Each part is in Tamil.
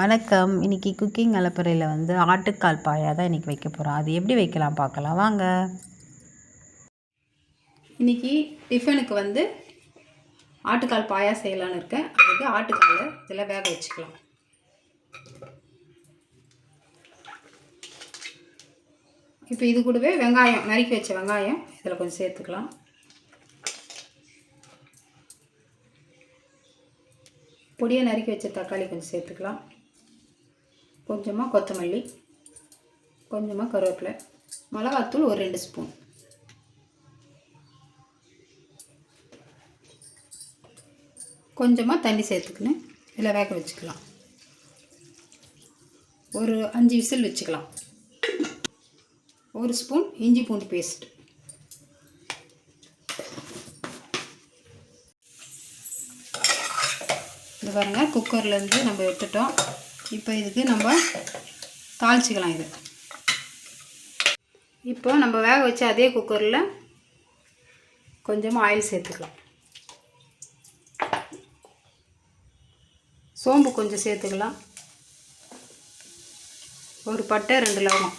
வணக்கம். இன்றைக்கி குக்கிங் அலப்பறையில் வந்து ஆட்டுக்கால் பாயா தான் இன்றைக்கி வைக்க போகிறோம் அது எப்படி வைக்கலாம் பார்க்கலாம். வாங்க. இன்றைக்கி டிஃபனுக்கு வந்து ஆட்டுக்கால் பாயா செய்யலான்னு இருக்கேன். அதுக்கு ஆட்டுக்காலை இதில் வேக வச்சுக்கலாம். இப்போ இது கூடவே வெங்காயம் நறுக்கி வச்ச வெங்காயம் இதில் கொஞ்சம் சேர்த்துக்கலாம். பொடியாக நறுக்கி வச்ச தக்காளி கொஞ்சம் சேர்த்துக்கலாம். கொஞ்சமாக கொத்தமல்லி கொஞ்சமாக கருவேப்பிலை மிளகாத்தூள் ஒரு ரெண்டு ஸ்பூன். கொஞ்சமாக தண்ணி சேர்த்துக்கின்னு இதில் வேக வச்சுக்கலாம். ஒரு அஞ்சு விசில் வச்சுக்கலாம். ஒரு ஸ்பூன் இஞ்சி பூண்டு பேஸ்ட். இது பாருங்கள் குக்கர்லேருந்து நம்ம எடுத்துட்டோம். இப்போ இதுக்கு நம்ம தாளிச்சிக்கலாம் இது. இப்போ நம்ம வேக வச்ச அதே குக்கரில் கொஞ்சமாக ஆயில் சேர்த்துக்கலாம். சோம்பு கொஞ்சம் சேர்த்துக்கலாம். ஒரு பட்டை ரெண்டு லவங்கம்.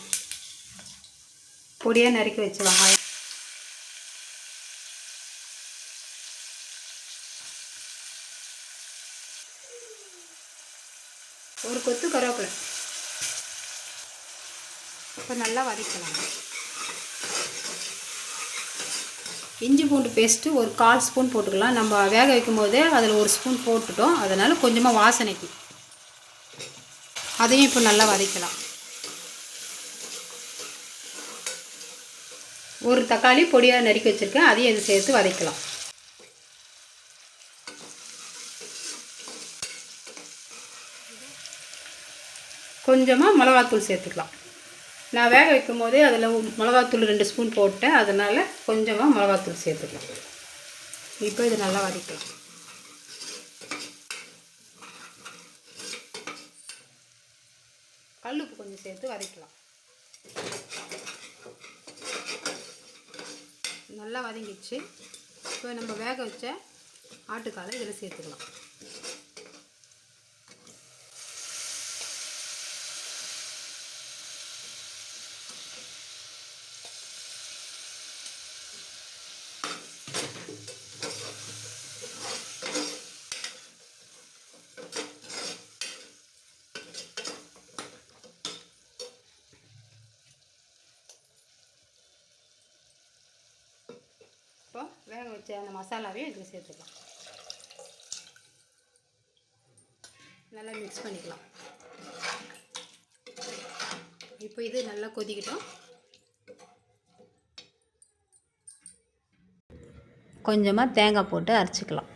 பொடியாக நறுக்கி வச்சுக்கலாம். ஆயில் ஒரு கொத்து கருவேப்பிலை. இப்போ நல்லா வதக்கலாம். இஞ்சி பூண்டு பேஸ்ட்டு ஒரு கால் ஸ்பூன் போட்டுக்கலாம். நம்ம வேக வைக்கும் போதே அதில் ஒரு ஸ்பூன் போட்டுட்டோம். அதனால் கொஞ்சமாக வாசனைக்கு. அதையும் இப்போ நல்லா வதக்கலாம். ஒரு தக்காளி பொடியாக நறுக்கி வச்சுருக்கேன். அதையும் இது சேர்த்து வதக்கலாம். கொஞ்சமாக மிளகாத்தூள் சேர்த்துக்கலாம். நான் வேக வைக்கும் போதே அதில் மிளகாத்தூள் ரெண்டு ஸ்பூன் போட்டேன். அதனால் கொஞ்சமாக மிளகாத்தூள் சேர்த்துக்கலாம். இப்போ இது நல்லா வதக்கலாம். கல்லுப்பு கொஞ்சம் சேர்த்து வதக்கலாம். நல்லா வதங்கிச்சு இப்போ நம்ம வேக வச்ச ஆட்டுக்காலை இதில் சேர்த்துக்கலாம். இப்போது வேக வச்ச அந்த மசாலாவையும் இதில் சேர்த்துக்கலாம். நல்லா மிக்ஸ் பண்ணிக்கலாம். இப்போ இது நல்லா கொதிக்கட்டும். கொஞ்சமாக தேங்காய் போட்டு அரைச்சிக்கலாம்.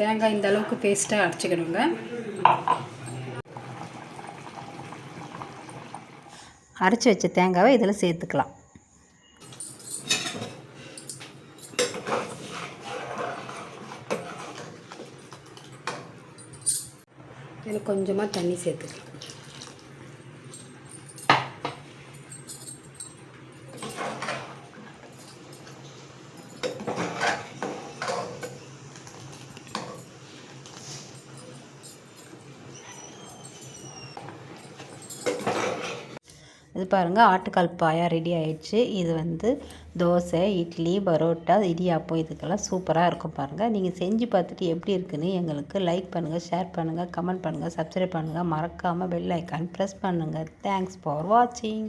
தேங்காய் இந்த அளவுக்கு பேஸ்ட்டாக அரைச்சிக்கணுங்க. அரைச்சி வச்ச தேங்காவை இதில் சேர்த்துக்கலாம். இதில் கொஞ்சமாக தண்ணி சேர்த்துக்கலாம் இது பாருங்கள் ஆட்டுக்கால் பாயா ரெடி ஆயிடுச்சு. இது வந்து தோசை இட்லி பரோட்டா இடியாப்பம் இதுக்கெல்லாம் சூப்பராக இருக்கும் பாருங்கள் நீங்கள் செஞ்சு பார்த்துட்டு எப்படி இருக்குன்னு எங்களுக்கு லைக் பண்ணுங்கள் ஷேர் பண்ணுங்கள் கமெண்ட் பண்ணுங்கள் சப்ஸ்கிரைப் பண்ணுங்கள் மறக்காமல் பெல் ஐக்கான் ப்ரெஸ் பண்ணுங்கள் தேங்க்ஸ் ஃபார் வாட்சிங்